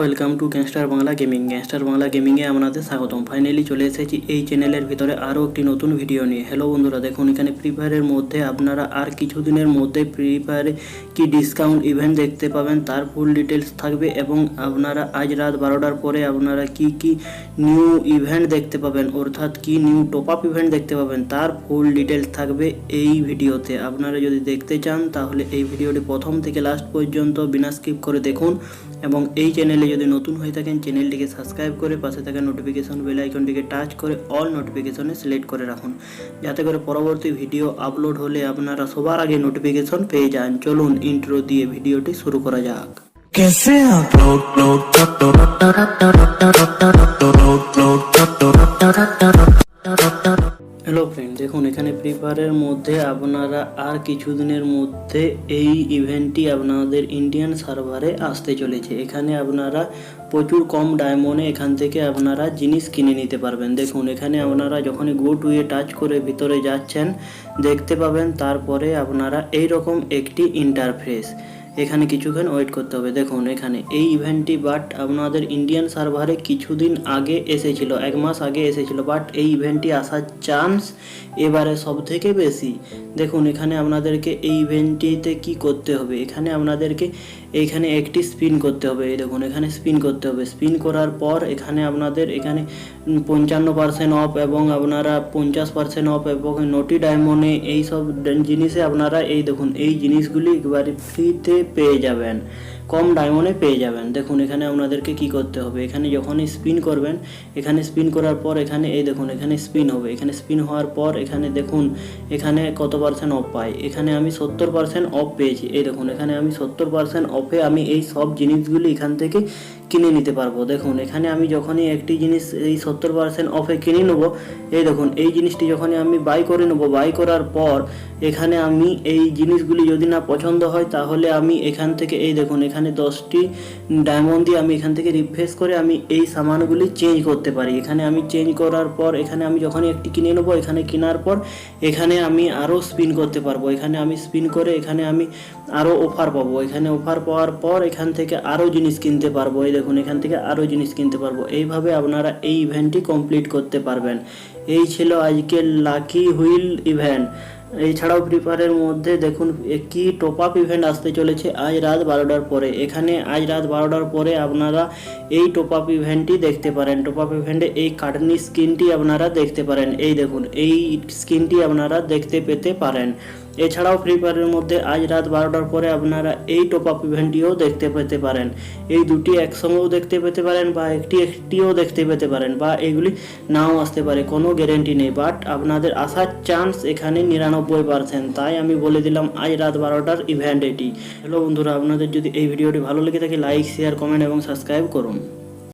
Welcome to gangster Bangla gaming gangster Bangla গেমিংয়ে আপনাদের স্বাগতম। Finally চলে এসেছি এই চ্যানেলের ভিতরে আরও একটি নতুন ভিডিও নিয়ে। হ্যালো বন্ধুরা, দেখুন এখানে ফ্রি ফায়ারের মধ্যে আপনারা আর কিছুদিনের মধ্যে ফ্রি ফায়ারে কি ডিসকাউন্ট ইভেন্ট দেখতে পাবেন তার ফুল ডিটেলস থাকবে এবং আপনারা আজ রাত বারোটার পরে আপনারা কি কি নিউ ইভেন্ট দেখতে পাবেন, অর্থাৎ কি নিউ টপ আপ ইভেন্ট দেখতে পাবেন তার ফুল ডিটেলস থাকবে এই ভিডিওতে আপনারা যদি দেখতে চান তাহলে এই ভিডিওটি প্রথম থেকে লাস্ট পর্যন্ত বিনা স্কিপ করে দেখুন এবং এই চ্যানেলে যদি নতুন হয়ে থাকেন চ্যানেলটিকে সাবস্ক্রাইব করে পাশে থাকা নোটিফিকেশন বেল আইকনটিকে টাচ করে অল নোটিফিকেশনে সিলেক্ট করে রাখুন যাতে করে পরবর্তী ভিডিও আপলোড হলে আপনারা সবার আগে নোটিফিকেশন পেয়ে যান চলুন ইন্ট্রো দিয়ে ভিডিওটি শুরু করা যাক कैसे आप लोग लोग ফায়ারের মধ্যে আপনারা আর কিছুদিনের মধ্যে এই ইভেন্টটি আপনাদের ইন্ডিয়ান সার্ভারে আসতে চলেছে। এখানে আপনারা প্রচুর কম ডায়মন্ডে এখান থেকে আপনারা জিনিস কিনে নিতে পারবেন। দেখুন, এখানে আপনারা যখনই গো টু এ টাচ করে ভিতরে যাচ্ছেন, দেখতে পাবেন তারপরে আপনারা এই রকম একটি ইন্টারফেস এখানে কিছুক্ষণ ওয়েট করতে হবে। দেখুন এখানে, এই ইভেন্টটি বাট আপনাদের ইন্ডিয়ান সার্ভারে কিছুদিন আগে এসেছিল, এক মাস আগে এসেছিল বাট এই ইভেন্টটি আসার চান্স এবারে সব থেকে বেশি। দেখুন, এখানে আপনাদেরকে এই ইভেন্টটিতে কি করতে হবে? এখানে আপনাদেরকে এইখানে একটি স্পিন করতে হবে। এই দেখুন, এখানে স্পিন করতে হবে। স্পিন করার পর এখানে আপনাদের এখানে পঞ্চান্ন পার্সেন্ট অফ এবং আপনারা পঞ্চাশ পার্সেন্ট অফ এবং নটি ডায়মন্ডে এই সব জিনিসে আপনারা এই দেখুন, এই জিনিসগুলি একবারে ফ্রিতে পেয়ে যাবেন। কম ডায়মন্ডে পেয়ে যাবেন। দেখুন, এখানে আপনাদেরকে কি করতে হবে? এখানে যখনই স্পিন করবেন, এখানে স্পিন করার পর এখানে, এই দেখুন, এখানে স্পিন হবে। এখানে স্পিন হওয়ার পর এখানে দেখুন, এখানে কত পার্সেন্ট অফ পাই? এখানে আমি সত্তর পার্সেন্ট অফ পেয়েছি। এই দেখুন, এখানে আমি সত্তর পার্সেন্ট অফে আমি এই সব জিনিসগুলি এখান থেকে কিনে নিতে পারব। দেখুন, এখানে আমি যখনই একটি জিনিস এই সত্তর পার্সেন্ট অফে কিনে নেব, এই দেখুন, এই জিনিসটি যখনই আমি বাই করে নেব বাই করার পর এখানে আমি এই জিনিসগুলি যদি না পছন্দ হয়, তাহলে আমি এখান থেকে, এই দেখুন, এখানে দশটি ডায়মন্ড দিয়ে আমি এখান থেকে রিফ্রেশ করে আমি এই সামানগুলি চেঞ্জ করতে পারি। এখানে আমি চেঞ্জ করার পর, এখানে আমি যখনই একটি কিনে নেব, এখানে কেনার পর, এখানে আমি আরও স্পিন করতে পারব। এখানে আমি স্পিন করে এখানে আমি আরও অফার পাবো। এখানে অফার পাওয়ার পর এখান থেকে আরও জিনিস কিনতে পারব। এই দেখুন, এখান থেকে আরও জিনিস কিনতে পারব। এইভাবে আপনারা এই ইভেন্টটি কমপ্লিট করতে পারবেন। এই ছিল আজকের লাকি হুইল ইভেন্ট এছাড়াও ফ্রি ফায়ারের মধ্যে দেখুন কি টপ আপ ইভেন্ট আসতে চলেছে আজ রাত বারোটার পরে। এখানে আজ রাত বারোটার পরে আপনারা এই টপ আপ ইভেন্টটি দেখতে পারেন। টপ আপ ইভেন্টে এই কাটনি স্কিনটি আপনারা দেখতে পারেন। এই দেখুন, এই স্কিনটি আপনারা দেখতে পেতে পারেন। এছাড়াও ফ্রি ফায়ারের মধ্যে আজ রাত বারোটার পরে আপনারা এই টপ আপ ইভেন্টটিও দেখতে পেতে পারেন। এই দুটি একসঙ্গেও দেখতে পেতে পারেন বা একটি একটিও দেখতে পেতে পারেন বা এগুলি নাও আসতে পারে, কোনো গ্যারেন্টি নেই। বাট আপনাদের আসার চান্স এখানে নিরানব্বই পার্সেন্ট তাই আমি বলে দিলাম আজ রাত বারোটার ইভেন্ট এটি হ্যালো বন্ধুরা, আপনাদের যদি এই ভিডিওটি ভালো লেগে থাকে লাইক শেয়ার কমেন্ট এবং সাবস্ক্রাইব করুন।